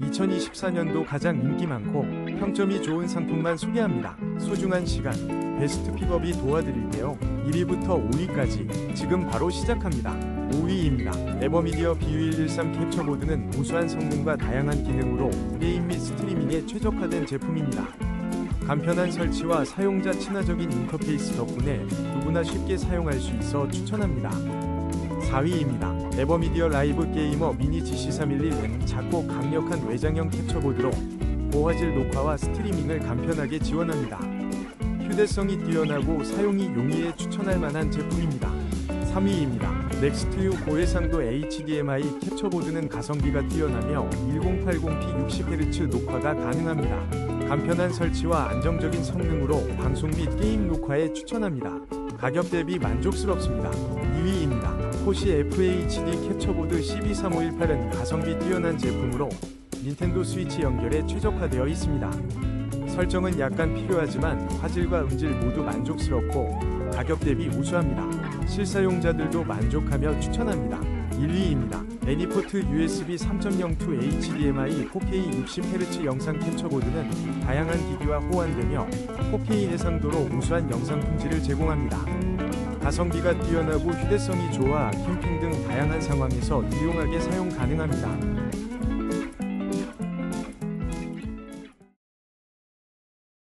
2024년도 가장 인기 많고 평점이 좋은 상품만 소개합니다. 소중한 시간, 베스트 픽업이 도와드릴게요. 1위부터 5위까지 지금 바로 시작합니다. 5위입니다. 에버미디어 BU113 캡처보드는 우수한 성능과 다양한 기능으로 게임 및 스트리밍에 최적화된 제품입니다. 간편한 설치와 사용자 친화적인 인터페이스 덕분에 누구나 쉽게 사용할 수 있어 추천합니다. 4위입니다. 에버미디어 라이브 게이머 미니 GC311은 작고 강력한 외장형 캡처보드로 고화질 녹화와 스트리밍을 간편하게 지원합니다. 휴대성이 뛰어나고 사용이 용이해 추천할 만한 제품입니다. 3위입니다. 넥스트 6 고해상도 HDMI 캡처보드는 가성비가 뛰어나며 1080p 60Hz 녹화가 가능합니다. 간편한 설치와 안정적인 성능으로 방송 및 게임 녹화에 추천합니다. 가격 대비 만족스럽습니다. 2위입니다. 코시 FHD 캡처보드 12358은 가성비 뛰어난 제품으로 닌텐도 스위치 연결에 최적화되어 있습니다. 설정은 약간 필요하지만 화질과 음질 모두 만족스럽고 가격 대비 우수합니다. 실사용자들도 만족하며 추천합니다. 1위입니다. 애니포트 USB 3.0 to HDMI 4K 60Hz 영상 캡처보드는 다양한 기기와 호환되며 4K 해상도로 우수한 영상 품질을 제공합니다. 가성비가 뛰어나고 휴대성이 좋아 캠핑 등 다양한 상황에서 유용하게 사용 가능합니다.